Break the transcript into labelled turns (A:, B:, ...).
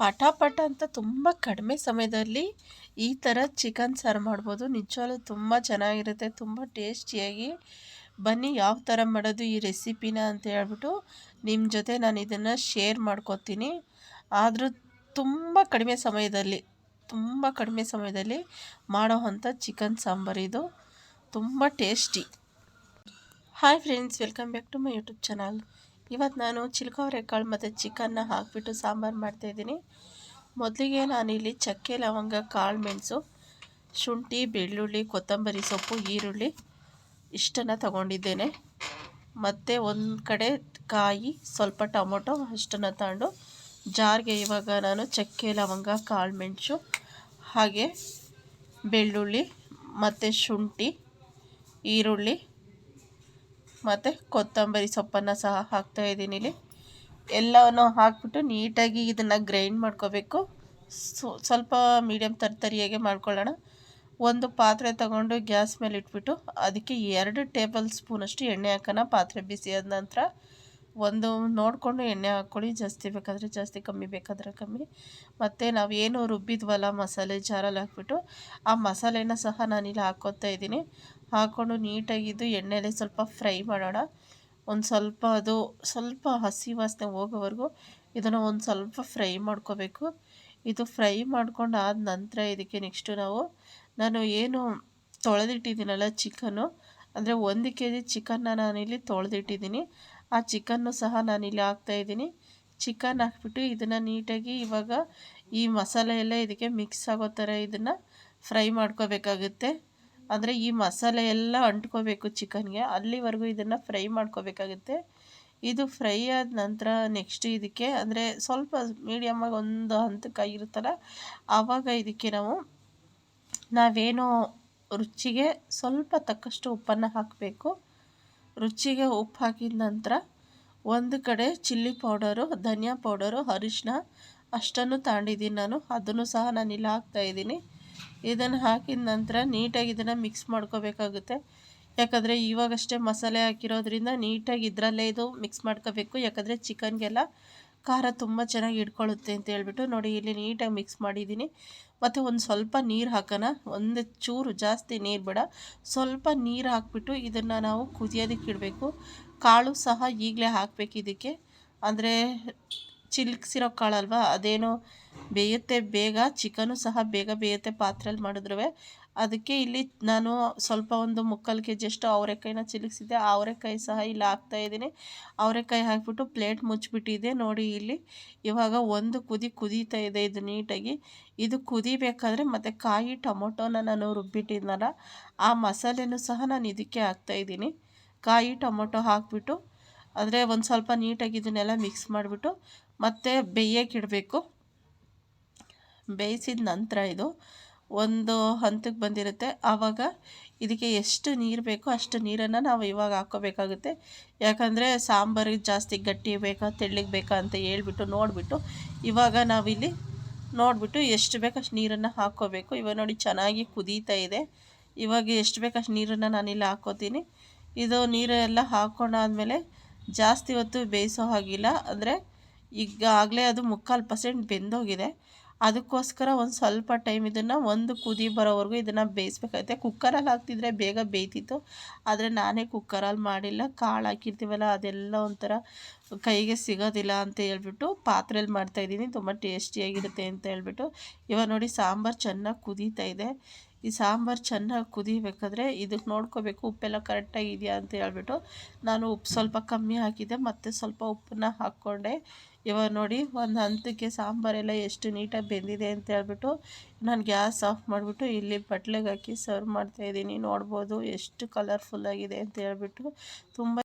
A: ಪಟ ಪಟ ಅಂತ ತುಂಬ ಕಡಿಮೆ ಸಮಯದಲ್ಲಿ ಈ ಥರ ಚಿಕನ್ ಸಾರು ಮಾಡ್ಬೋದು. ನಿಜವಾಗ್ಲೂ ತುಂಬ ಚೆನ್ನಾಗಿರುತ್ತೆ, ತುಂಬ ಟೇಸ್ಟಿಯಾಗಿ ಬನ್ನಿ ಯಾವ ಥರ ಮಾಡೋದು ಈ ರೆಸಿಪಿನ ಅಂತ ಹೇಳ್ಬಿಟ್ಟು ನಿಮ್ಮ ಜೊತೆ ನಾನು ಇದನ್ನು ಶೇರ್ ಮಾಡ್ಕೊತೀನಿ. ಆದರೂ ತುಂಬ ಕಡಿಮೆ ಸಮಯದಲ್ಲಿ, ತುಂಬ ಕಡಿಮೆ ಸಮಯದಲ್ಲಿ ಮಾಡೋ ಅಂಥ ಚಿಕನ್ ಸಾಂಬಾರು ಇದು. ತುಂಬ tasty hi friends welcome back to my YouTube channel ಇವತ್ತು ನಾನು ಚಿಲ್ಕವರೆಕಾಳು ಮತ್ತು ಚಿಕನ್ನ ಹಾಕಿಬಿಟ್ಟು ಸಾಂಬಾರು ಮಾಡ್ತಾಯಿದ್ದೀನಿ ಮೊದಲಿಗೆ ನಾನಿಲ್ಲಿ ಚಕ್ಕೆ, ಲವಂಗ, ಕಾಳು, ಮೆಣಸು, ಶುಂಠಿ, ಬೆಳ್ಳುಳ್ಳಿ, ಕೊತ್ತಂಬರಿ ಸೊಪ್ಪು, ಈರುಳ್ಳಿ ಇಷ್ಟನ್ನು ತಗೊಂಡಿದ್ದೇನೆ. ಮತ್ತು ಒಂದು ಕಡೆ ಕಾಯಿ, ಸ್ವಲ್ಪ ಟೊಮೊಟೊ ಅಷ್ಟನ್ನು ತಗೊಂಡು ಜಾರಿಗೆ ಇವಾಗ ನಾನು ಚಕ್ಕೆ, ಲವಂಗ, ಕಾಳು, ಮೆಣಸು ಹಾಗೆ ಬೆಳ್ಳುಳ್ಳಿ ಮತ್ತು ಶುಂಠಿ, ಈರುಳ್ಳಿ ಮತ್ತು ಕೊತ್ತಂಬರಿ ಸೊಪ್ಪನ್ನು ಸಹ ಹಾಕ್ತಾಯಿದ್ದೀನಿ ಇಲ್ಲಿ. ಎಲ್ಲವನ್ನು ಹಾಕ್ಬಿಟ್ಟು ನೀಟಾಗಿ ಇದನ್ನು ಗ್ರೈಂಡ್ ಮಾಡ್ಕೋಬೇಕು. ಸ್ವಲ್ಪ ಮೀಡಿಯಮ್ ತರ್ತರಿಯಾಗೆ ಮಾಡ್ಕೊಳ್ಳೋಣ. ಒಂದು ಪಾತ್ರೆ ತಗೊಂಡು ಗ್ಯಾಸ್ ಮೇಲೆ ಇಟ್ಬಿಟ್ಟು ಅದಕ್ಕೆ ಎರಡು ಟೇಬಲ್ ಸ್ಪೂನಷ್ಟು ಎಣ್ಣೆ ಹಾಕೋಣ. ಪಾತ್ರೆ ಬಿಸಿ ಆದ ನಂತರ ಒಂದು ನೋಡಿಕೊಂಡು ಎಣ್ಣೆ ಹಾಕ್ಕೊಳ್ಳಿ. ಜಾಸ್ತಿ ಬೇಕಾದರೆ ಜಾಸ್ತಿ, ಕಮ್ಮಿ ಬೇಕಾದರೆ ಕಮ್ಮಿ. ಮತ್ತು ನಾವು ಏನು ರುಬ್ಬಿದ್ವಲ್ಲ ಮಸಾಲೆ ಜಾರಲ್ಲಿ ಹಾಕ್ಬಿಟ್ಟು ಆ ಮಸಾಲೆನ ಸಹ ನಾನಿಲ್ಲಿ ಹಾಕ್ಕೊತಾ ಇದ್ದೀನಿ. ಹಾಕ್ಕೊಂಡು ನೀಟಾಗಿದ್ದು ಎಣ್ಣೆಲೆ ಸ್ವಲ್ಪ ಫ್ರೈ ಮಾಡೋಣ. ಒಂದು ಸ್ವಲ್ಪ ಅದು ಸ್ವಲ್ಪ ಹಸಿ ವಾಸನೆ ಹೋಗೋವರೆಗೂ ಇದನ್ನು ಒಂದು ಸ್ವಲ್ಪ ಫ್ರೈ ಮಾಡ್ಕೋಬೇಕು. ಇದು ಫ್ರೈ ಮಾಡ್ಕೊಂಡು ಆದ ನಂತರ ಇದಕ್ಕೆ ನೆಕ್ಸ್ಟು ನಾವು, ನಾನು ಏನು ತೊಳೆದಿಟ್ಟಿದ್ದೀನಲ್ಲ ಚಿಕನ್ನು, ಅಂದರೆ ಒಂದು ಕೆ ಜಿ ಚಿಕನ್ನ ನಾನಿಲ್ಲಿ ತೊಳೆದಿಟ್ಟಿದ್ದೀನಿ. ಆ ಚಿಕನ್ನು ಸಹ ನಾನಿಲ್ಲಿ ಹಾಕ್ತಾಯಿದ್ದೀನಿ ಚಿಕನ್ ಹಾಕ್ಬಿಟ್ಟು ಇದನ್ನು ನೀಟಾಗಿ ಇವಾಗ ಈ ಮಸಾಲೆ ಎಲ್ಲ ಇದಕ್ಕೆ ಮಿಕ್ಸ್ ಆಗೋ ಥರ ಇದನ್ನು ಫ್ರೈ ಮಾಡ್ಕೋಬೇಕಾಗುತ್ತೆ. ಅಂದರೆ ಈ ಮಸಾಲೆ ಎಲ್ಲ ಅಂಟ್ಕೋಬೇಕು ಚಿಕನ್ಗೆ, ಅಲ್ಲಿವರೆಗೂ ಇದನ್ನು ಫ್ರೈ ಮಾಡ್ಕೋಬೇಕಾಗುತ್ತೆ. ಇದು ಫ್ರೈ ಆದ ನಂತರ ನೆಕ್ಸ್ಟ್ ಇದಕ್ಕೆ, ಅಂದರೆ ಸ್ವಲ್ಪ ಮೀಡಿಯಮ್ಮಾಗಿ ಒಂದು ಹಂತಕ್ಕೆ ಇರುತ್ತಲ್ಲ, ಆವಾಗ ಇದಕ್ಕೆ ನಾವು ನಾವೇನು ರುಚಿಗೆ ಸ್ವಲ್ಪ ತಕ್ಕಷ್ಟು ಉಪ್ಪನ್ನು ಹಾಕಬೇಕು. ರುಚಿಗೆ ಉಪ್ಪು ಹಾಕಿದ ನಂತರ ಒಂದು ಕಡೆ ಚಿಲ್ಲಿ ಪೌಡರು, ಧನಿಯಾ ಪೌಡರು ಅರಿಶಿನ ಅಷ್ಟನ್ನು ತಗೊಂಡಿದ್ದೀನಿ ನಾನು. ಅದನ್ನು ಸಹ ನಾನು ಇಲ್ಲಿ ಹಾಕ್ತಾಯಿದ್ದೀನಿ ಇದನ್ನು ಹಾಕಿದ ನಂತರ ನೀಟಾಗಿ ಇದನ್ನು ಮಿಕ್ಸ್ ಮಾಡ್ಕೋಬೇಕಾಗುತ್ತೆ. ಯಾಕಂದರೆ ಇವಾಗಷ್ಟೇ ಮಸಾಲೆ ಹಾಕಿರೋದ್ರಿಂದ ನೀಟಾಗಿ ಇದರಲ್ಲೇ ಇದು ಮಿಕ್ಸ್ ಮಾಡ್ಕೋಬೇಕು. ಯಾಕಂದರೆ ಚಿಕನ್ಗೆಲ್ಲ ಖಾರ ತುಂಬ ಚೆನ್ನಾಗಿ ಇಟ್ಕೊಳ್ಳುತ್ತೆ ಅಂತ ಹೇಳ್ಬಿಟ್ಟು ನೋಡಿ, ಇಲ್ಲಿ ನೀಟಾಗಿ ಮಿಕ್ಸ್ ಮಾಡಿದ್ದೀನಿ. ಮತ್ತು ಒಂದು ಸ್ವಲ್ಪ ನೀರು ಹಾಕೋಣ. ಒಂದು ಚೂರು ಜಾಸ್ತಿ ನೀರು ಬೇಡ. ಸ್ವಲ್ಪ ನೀರು ಹಾಕ್ಬಿಟ್ಟು ಇದನ್ನು ನಾವು ಕುದಿಯೋದಕ್ಕೆ ಇಡಬೇಕು. ಕಾಳು ಸಹ ಈಗಲೇ ಹಾಕಬೇಕು ಇದಕ್ಕೆ. ಅಂದರೆ ಚಿಲ್ಕ್ಸಿರೋ ಕಾಳಲ್ವಾ? ಅದೇನೋ ಬೇಯುತ್ತೆ, ಬೇಗ ಚಿಕನು ಸಹ ಬೇಗ ಬೇಯುತ್ತೆ ಪಾತ್ರೆಯಲ್ಲಿ ಮಾಡಿದ್ರೂ ಅದಕ್ಕೆ ಇಲ್ಲಿ ನಾನು ಸ್ವಲ್ಪ ಒಂದು ಮುಕ್ಕಾಲು ಕೆ ಜಿಯಷ್ಟು ಅವರೆಕಾಯಿನ ಚಿಲುಕ್ಸಿದ್ದೆ ಅವರೆಕಾಯಿ ಸಹ ಇಲ್ಲಿ ಹಾಕ್ತಾಯಿದ್ದೀನಿ ಅವರೆಕಾಯಿ ಹಾಕ್ಬಿಟ್ಟು ಪ್ಲೇಟ್ ಮುಚ್ಚಿಬಿಟ್ಟಿದೆ ನೋಡಿ ಇಲ್ಲಿ ಇವಾಗ ಒಂದು ಕುದಿ ಕುದೀತಾ ಇದೆ ಇದು ನೀಟಾಗಿ. ಇದು ಕುದಿಬೇಕಾದ್ರೆ ಮತ್ತು ಕಾಯಿ ಟೊಮೊಟೊನ ನಾನು ರುಬ್ಬಿಟ್ಟಿದ್ನಲ್ಲ, ಆ ಮಸಾಲೆನೂ ಸಹ ನಾನು ಇದಕ್ಕೆ ಹಾಕ್ತಾಯಿದ್ದೀನಿ ಕಾಯಿ ಟೊಮೊಟೊ ಹಾಕಿಬಿಟ್ಟು ಅಂದರೆ ಒಂದು ಸ್ವಲ್ಪ ನೀಟಾಗಿ ಇದನ್ನೆಲ್ಲ ಮಿಕ್ಸ್ ಮಾಡಿಬಿಟ್ಟು ಮತ್ತು ಬೇಯಕ್ಕಿಡಬೇಕು ಬೇಯಿಸಿದ ನಂತರ ಇದು ಒಂದು ಹಂತಕ್ಕೆ ಬಂದಿರುತ್ತೆ. ಆವಾಗ ಇದಕ್ಕೆ ಎಷ್ಟು ನೀರು ಬೇಕೋ ಅಷ್ಟು ನೀರನ್ನು ನಾವು ಇವಾಗ ಹಾಕ್ಕೋಬೇಕಾಗುತ್ತೆ. ಯಾಕಂದರೆ ಸಾಂಬಾರಿಗೆ ಜಾಸ್ತಿ ಗಟ್ಟಿ ಬೇಕಾ, ತೆಳ್ಳಗೆ ಬೇಕಾ ಅಂತ ಹೇಳ್ಬಿಟ್ಟು, ನೋಡಿಬಿಟ್ಟು ಇವಾಗ ನಾವಿಲ್ಲಿ ನೋಡಿಬಿಟ್ಟು ಎಷ್ಟು ಬೇಕಷ್ಟು ನೀರನ್ನು ಹಾಕ್ಕೋಬೇಕು. ಇವಾಗ ನೋಡಿ ಚೆನ್ನಾಗಿ ಕುದೀತಾ ಇದೆ. ಇವಾಗ ಎಷ್ಟು ಬೇಕಷ್ಟು ನೀರನ್ನು ನಾನಿಲ್ಲಿ ಹಾಕ್ಕೋತೀನಿ. ಇದು ನೀರೆಲ್ಲ ಹಾಕ್ಕೊಂಡಾದ್ಮೇಲೆ ಜಾಸ್ತಿ ಹೊತ್ತು ಬೇಯಿಸೋ ಹಾಗಿಲ್ಲ. ಅಂದರೆ ಈಗ ಆಗಲೇ ಅದು ಮುಕ್ಕಾಲು ಪರ್ಸೆಂಟ್ ಬೆಂದೋಗಿದೆ. ಅದಕ್ಕೋಸ್ಕರ ಒಂದು ಸ್ವಲ್ಪ ಟೈಮ್ ಇದನ್ನು ಒಂದು ಕುದಿ ಬರೋವರೆಗೂ ಇದನ್ನು ಬೇಯಿಸ್ಬೇಕಾಗುತ್ತೆ. ಕುಕ್ಕರಲ್ಲಿ ಹಾಕ್ತಿದ್ರೆ ಬೇಗ ಬೇಯ್ತಿತ್ತು. ಆದರೆ ನಾನೇ ಕುಕ್ಕರಲ್ಲಿ ಮಾಡಿಲ್ಲ. ಕಾಳು ಹಾಕಿರ್ತೀವಲ್ಲ, ಅದೆಲ್ಲ ಒಂಥರ ಕೈಗೆ ಸಿಗೋದಿಲ್ಲ ಅಂತ ಹೇಳ್ಬಿಟ್ಟು ಪಾತ್ರೆಯಲ್ಲಿ ಮಾಡ್ತಾಯಿದ್ದೀನಿ ತುಂಬ ಟೇಸ್ಟಿಯಾಗಿರುತ್ತೆ ಅಂತ ಹೇಳ್ಬಿಟ್ಟು. ಇವಾಗ ನೋಡಿ ಸಾಂಬಾರು ಚೆನ್ನಾಗಿ ಕುದೀತಾ ಇದೆ. ಈ ಸಾಂಬಾರು ಚೆನ್ನಾಗಿ ಕುದಿಬೇಕಾದ್ರೆ ಇದಕ್ಕೆ ನೋಡ್ಕೋಬೇಕು, ಉಪ್ಪೆಲ್ಲ ಕರೆಕ್ಟಾಗಿ ಇದೆಯಾ ಅಂತ ಹೇಳ್ಬಿಟ್ಟು ನಾನು ಉಪ್ಪು ಸ್ವಲ್ಪ ಕಮ್ಮಿ ಹಾಕಿದ್ದೆ, ಮತ್ತು ಸ್ವಲ್ಪ ಉಪ್ಪನ್ನ ಹಾಕ್ಕೊಂಡೆ. ಇವಾಗ ನೋಡಿ, ಒಂದು ಹಂತಕ್ಕೆ ಸಾಂಬಾರೆಲ್ಲ ಎಷ್ಟು ನೀಟಾಗಿ ಬೆಂದಿದೆ ಅಂತ ಹೇಳ್ಬಿಟ್ಟು ನಾನು ಗ್ಯಾಸ್ ಆಫ್ ಮಾಡಿಬಿಟ್ಟು ಇಲ್ಲಿ ಬಟ್ಲೆಗೆ ಹಾಕಿ ಸರ್ವ್ ಮಾಡ್ತಾಯಿದ್ದೀನಿ ನೋಡ್ಬೋದು ಎಷ್ಟು ಕಲರ್ಫುಲ್ಲಾಗಿದೆ ಅಂತ ಹೇಳ್ಬಿಟ್ಟು ತುಂಬ